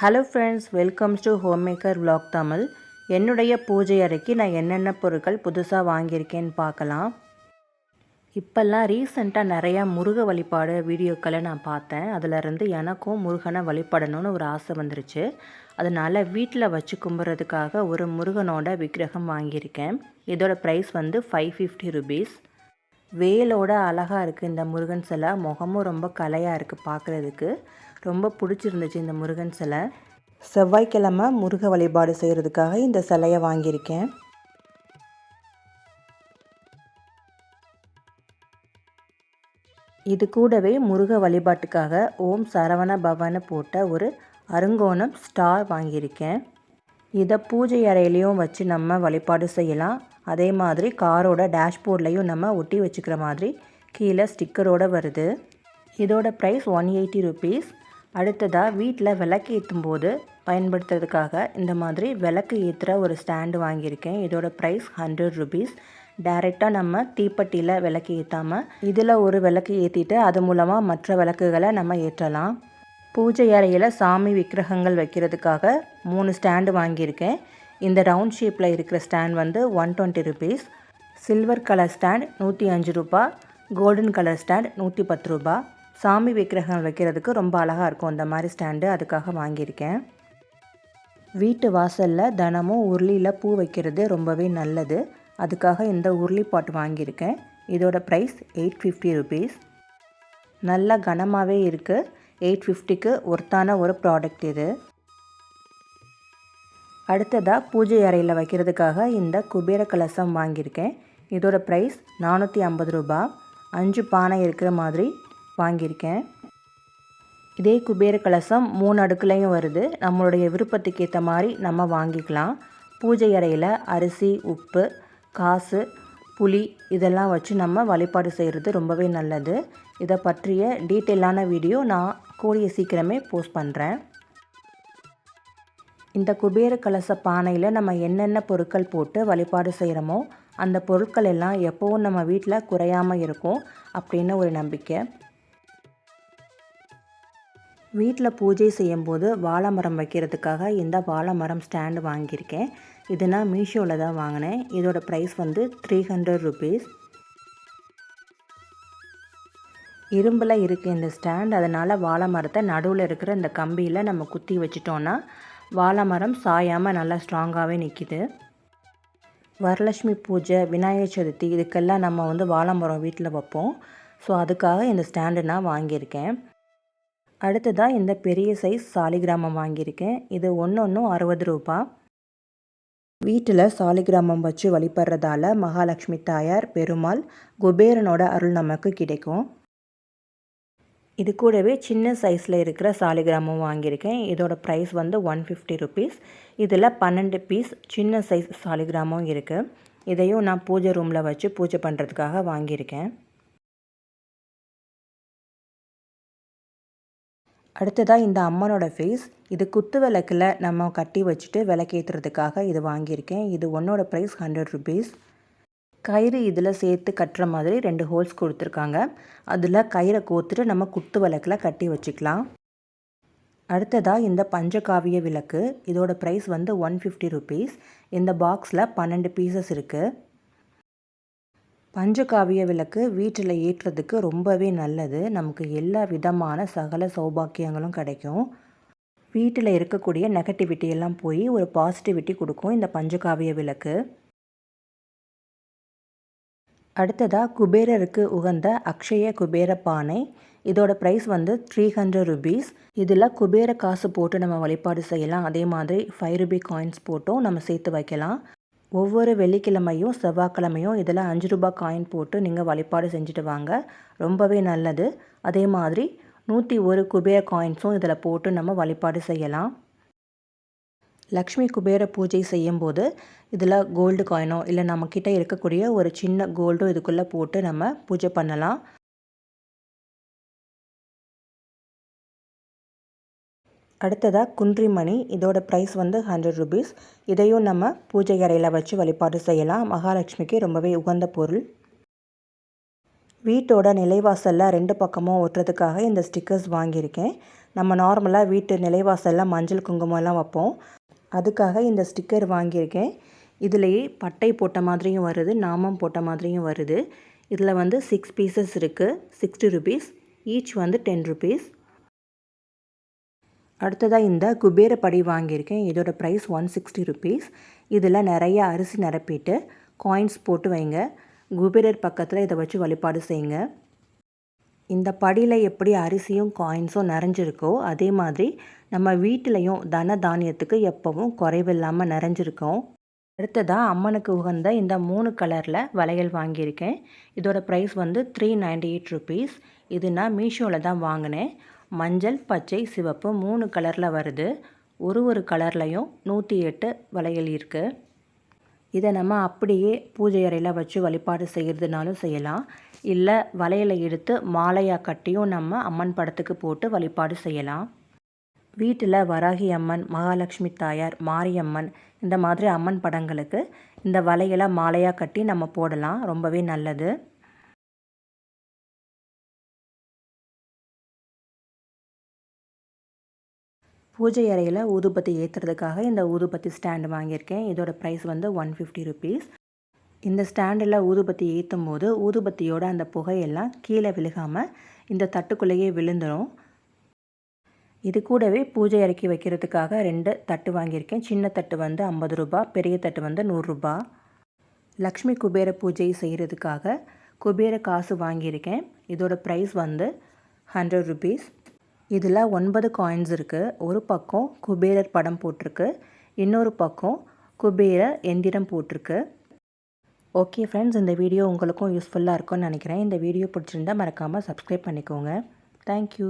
Hello friends welcomes to home maker vlog Tamil என்னுடைய பூஜை அறைக்கு நான் என்னென்ன பொருட்கள் புதுசாக வாங்கியிருக்கேன்னு பார்க்கலாம். இப்போல்லாம் ரீசெண்டாக நிறையா முருக வழிபாடு வீடியோக்களை நான் பார்த்தேன். அதிலிருந்து எனக்கும் முருகனை வழிபடணும்னு ஒரு ஆசை வந்துருச்சு. அதனால் வீட்டில் வச்சு கும்பிட்றதுக்காக ஒரு முருகனோட விக்கிரகம் வாங்கியிருக்கேன். இதோட ப்ரைஸ் வந்து ஃபைவ் ஃபிஃப்டி ருபீஸ் வேலோட அழகாக இருக்குது இந்த முருகன் சிலை. முகமும் ரொம்ப கலையாக இருக்குது பார்க்குறதுக்கு ரொம்ப பிடிச்சிருந்துச்சு இந்த முருகன் சிலை. செவ்வாய்க்கிழமை முருக வழிபாடு செய்கிறதுக்காக இந்த சிலையை வாங்கியிருக்கேன். இது கூடவே முருக வழிபாட்டுக்காக ஓம் சரவண பவனை போட்ட ஒரு அருங்கோணம் ஸ்டார் வாங்கியிருக்கேன். இதை பூஜை அறையிலையும் வச்சு நம்ம வழிபாடு செய்யலாம். அதே மாதிரி காரோட டேஷ்போர்ட்லேயும் நம்ம ஒட்டி வச்சுக்கிற மாதிரி கீழே ஸ்டிக்கரோடு வருது. இதோட ப்ரைஸ் ஒன் எயிட்டி ருபீஸ் அடுத்ததாக வீட்டில் விளக்கு ஏற்றும் போது பயன்படுத்துறதுக்காக இந்த மாதிரி விளக்கு ஏற்றுற ஒரு ஸ்டாண்டு வாங்கியிருக்கேன். இதோட ப்ரைஸ் ஹண்ட்ரட் ருபீஸ் டைரெக்டாக நம்ம தீப்பெட்டியில் விளக்கு ஏற்றாமல் இதில் ஒரு விளக்கு ஏற்றிட்டு அது மூலமாக மற்ற விளக்குகளை நம்ம ஏற்றலாம். பூஜை அறையில் சாமி விக்கிரகங்கள் வைக்கிறதுக்காக மூணு ஸ்டாண்டு வாங்கியிருக்கேன். இந்த ரவுண்ட் ஷேப்பில் இருக்கிற ஸ்டாண்ட் வந்து one twenty rupees silver colour stand நூற்றி அஞ்சு ரூபா. கோல்டன் கலர் ஸ்டாண்ட் நூற்றி பத்து ரூபா. சாமி விக்கிரகங்கள் வைக்கிறதுக்கு ரொம்ப அழகாக இருக்கும் இந்த மாதிரி ஸ்டாண்டு அதுக்காக வாங்கியிருக்கேன். வீட்டு வாசலில் தினமும் உருளியில் பூ வைக்கிறது ரொம்பவே நல்லது. அதுக்காக இந்த உருளி பாட் வாங்கியிருக்கேன். இதோட ப்ரைஸ் எயிட் ஃபிஃப்டி ருபீஸ் நல்லா கனமாகவே இருக்குது எயிட் ஃபிஃப்டிக்கு ஒர்த்தான ஒரு ப்ராடக்ட் இது. அடுத்ததாக பூஜை அறையில் வைக்கிறதுக்காக இந்த குபேர கலசம் வாங்கியிருக்கேன். இதோட ப்ரைஸ் நானூற்றி ஐம்பது ரூபா. அஞ்சு பானை இருக்கிற மாதிரி வாங்கியிருக்கேன். இதே குபேர கலசம் மூணு அடுக்குலையும் வருது. நம்மளுடைய விருப்பத்துக்கு ஏற்ற மாதிரி நம்ம வாங்கிக்கலாம். பூஜை அறையில் அரிசி உப்பு காசு புளி இதெல்லாம் வச்சு நம்ம வழிபாடு செய்கிறது ரொம்பவே நல்லது. இதை பற்றிய டீட்டெயிலான வீடியோ நான் கூடிய சீக்கிரமே போஸ்ட் பண்ணுறேன் இந்த குபேர கலச பானையில் நம்ம என்னென்ன பொருட்கள் போட்டு வழிபாடு செய்கிறோமோ அந்த பொருட்கள் எல்லாம் எப்போவும் நம்ம வீட்டில் குறையாமல் இருக்கும் அப்படின்னு ஒரு நம்பிக்கை. வீட்டில் பூஜை செய்யும்போது வாழை மரம் வைக்கிறதுக்காக இந்த வாழை மரம் ஸ்டாண்டு வாங்கியிருக்கேன். இது நான் மீஷோவில் தான் வாங்கினேன். இதோட ப்ரைஸ் வந்து த்ரீ ஹண்ட்ரட் ருபீஸ் இரும்பில் இருக்குது இந்த ஸ்டாண்ட். அதனால் வாழை மரத்தை நடுவில் இருக்கிற இந்த கம்பியில் நம்ம குத்தி வச்சிட்டோன்னா வாழை மரம் சாயாமல் நல்லா ஸ்ட்ராங்காகவே நிற்கிது வரலட்சுமி பூஜை விநாயகர் சதுர்த்தி இதுக்கெல்லாம் நம்ம வந்து வாழை மரம் வீட்டில் வைப்போம். ஸோ அதுக்காக இந்த ஸ்டாண்டு நான் வாங்கியிருக்கேன். அடுத்ததாக இந்த பெரிய சைஸ் சாலிகிராமம் வாங்கியிருக்கேன். இது ஒன்று ஒன்றும் அறுபது ரூபா. வீட்டில் சாலிகிராமம் வச்சு வழிபடுறதால மகாலட்சுமி தாயார் பெருமாள் குபேரனோட அருள் நமக்கு கிடைக்கும். இது கூடவே சின்ன சைஸில் இருக்கிற சாலிகிராமும் வாங்கியிருக்கேன். இதோட ப்ரைஸ் வந்து ஒன் ஃபிஃப்டி ருபீஸ் இதில் பன்னெண்டு பீஸ் சின்ன சைஸ் சாலிகிராமும் இருக்குது இதையும் நான் பூஜை ரூமில் வச்சு பூஜை பண்ணுறதுக்காக வாங்கியிருக்கேன். அடுத்ததாக இந்த அம்மனோட ஃபேஸ் இது குத்து விளக்கில் நம்ம கட்டி வச்சுட்டு விளக்கேற்றுறதுக்காக இது வாங்கியிருக்கேன். இது ஒன்னோட ப்ரைஸ் ஹண்ட்ரட் ருபீஸ் கயிறு இதில் சேர்த்து கட்டுற மாதிரி ரெண்டு ஹோல்ஸ் கொடுத்துருக்காங்க. அதில் கயிறை கோத்துட்டு நம்ம குத்து விளக்கில் கட்டி வச்சுக்கலாம். அடுத்ததாக இந்த பஞ்சகாவிய விளக்கு. இதோட ப்ரைஸ் வந்து ஒன் ஃபிஃப்டி ருபீஸ் இந்த பாக்ஸில் பன்னெண்டு பீசஸ் இருக்குது பஞ்சகாவிய விளக்கு வீட்டில் ஏற்றுறதுக்கு ரொம்பவே நல்லது. நமக்கு எல்லா விதமான சகல சௌபாக்கியங்களும் கிடைக்கும். வீட்டில் இருக்கக்கூடிய நெகட்டிவிட்டி எல்லாம் போய் ஒரு பாசிட்டிவிட்டி கொடுக்கும் இந்த பஞ்சகாவிய விளக்கு. அடுத்ததாக குபேரருக்கு உகந்த அக்ஷய குபேர பானை. இதோட ப்ரைஸ் வந்து த்ரீ ஹண்ட்ரட் ருபீஸ் இதில் குபேர காசு போட்டு நம்ம வழிபாடு செய்யலாம். அதே மாதிரி ஃபைவ் ருபி காயின்ஸ் போட்டும் நம்ம சேர்த்து வைக்கலாம். ஒவ்வொரு வெள்ளிக்கிழமையும் செவ்வாய்க்கிழமையும் இதில் அஞ்சு ரூபாய் காயின் போட்டு நீங்கள் வழிபாடு செஞ்சுட்டு வாங்க. ரொம்பவே நல்லது. அதே மாதிரி நூற்றி ஒரு குபேர காயின்ஸும் இதில் போட்டு நம்ம வழிபாடு செய்யலாம். லக்ஷ்மி குபேர பூஜை செய்யும்போது இதில் கோல்டு காயினோ இல்லை நம்மக்கிட்ட இருக்கக்கூடிய ஒரு சின்ன கோல்டோ இதுக்குள்ளே போட்டு நம்ம பூஜை பண்ணலாம். அடுத்ததாக குன்றிமணி இதோட ப்ரைஸ் வந்து ஹண்ட்ரட் ருபீஸ் இதையும் நம்ம பூஜை அறையில் வச்சு வழிபாடு செய்யலாம். மகாலட்சுமிக்கு ரொம்பவே உகந்த பொருள். வீட்டோட நிலைவாசலில் ரெண்டு பக்கமும் ஒட்டுறதுக்காக இந்த ஸ்டிக்கர்ஸ் வாங்கியிருக்கேன். நம்ம நார்மலாக வீட்டு நிலைவாசலில் மஞ்சள் குங்குமம்லாம் வைப்போம். அதுக்காக இந்த ஸ்டிக்கர் வாங்கியிருக்கேன். இதுலேயே பட்டை போட்ட மாதிரியும் வருது நாமம் போட்ட மாதிரியும் வருது. இதில் வந்து சிக்ஸ் பீசஸ் இருக்குது சிக்ஸ்டி ருபீஸ் ஈச் வந்து டென் ருபீஸ் அடுத்ததாக இந்த குபேர படி வாங்கியிருக்கேன் இதோட ப்ரைஸ் ஒன் சிக்ஸ்டி ருபீஸ் இதில் நிறைய அரிசி நிரப்பிட்டு காயின்ஸ் போட்டு வைங்க. குபேரர் பக்கத்தில் இதை வச்சு வழிபாடு செய்யுங்க. இந்த படியில் எப்படி அரிசியும் காயின்ஸும் நிறைஞ்சிருக்கோ அதே மாதிரி நம்ம வீட்டிலையும் தன தானியத்துக்கு எப்போவும் குறைவில்லாமல் நிறைஞ்சிருக்கோம். அடுத்ததாக அம்மனுக்கு உகந்த இந்த மூணு கலரில் வளையல் வாங்கியிருக்கேன். இதோட ப்ரைஸ் வந்து த்ரீ நைன்டி எயிட் ருபீஸ் இது நான் மீஷோவில் தான் வாங்கினேன். மஞ்சள் பச்சை சிவப்பு மூணு கலரில் வருது. ஒரு ஒரு கலர்லையும் நூற்றி எட்டு வளையல் இருக்குது இதை நம்ம அப்படியே பூஜை அறையில் வச்சு வழிபாடு செய்கிறதுனாலும் செய்யலாம். இல்லை வலையில் எடுத்து மாலையாக கட்டியும் நம்ம அம்மன் படத்துக்கு போட்டு வழிபாடு செய்யலாம். வீட்டில் வராகி அம்மன் மகாலட்சுமி தாயார் மாரியம்மன் இந்த மாதிரி அம்மன் படங்களுக்கு இந்த வலையெல்லாம் மாலையாக கட்டி நம்ம போடலாம். ரொம்பவே நல்லது. பூஜை அறையில் ஊதுபத்தி ஏற்றுறதுக்காக இந்த ஊதுபத்தி ஸ்டாண்டு வாங்கியிருக்கேன். இதோட ப்ரைஸ் வந்து ஒன் ஃபிஃப்டி ருபீஸ் இந்த ஸ்டாண்டில் ஊதுபத்தி ஏற்றும் போது ஊதுபத்தியோட அந்த புகையெல்லாம் கீழே விழுகாமல் இந்த தட்டுக்குள்ளேயே விழுந்துடும் இது கூடவே பூஜை அறைக்கு வைக்கிறதுக்காக ரெண்டு தட்டு வாங்கியிருக்கேன். சின்ன தட்டு வந்து ஐம்பது ரூபா பெரிய தட்டு வந்து நூறுரூபா லக்ஷ்மி குபேர பூஜை செய்கிறதுக்காக குபேர காசு வாங்கியிருக்கேன். இதோட ப்ரைஸ் வந்து ஹண்ட்ரட் ருபீஸ் இதில் ஒன்பது காயின்ஸ் இருக்குது ஒரு பக்கம் குபேரர் படம் போட்டிருக்கு. இன்னொரு பக்கம் குபேர எந்திரம் போட்டிருக்கு. ஓகே ஃப்ரெண்ட்ஸ் இந்த வீடியோ உங்களுக்கும் யூஸ்ஃபுல்லாக இருக்கும்னு நினைக்கிறேன். இந்த வீடியோ பிடிச்சிருந்தா மறக்காமல் சப்ஸ்கிரைப் பண்ணிக்கோங்க. தேங்க்யூ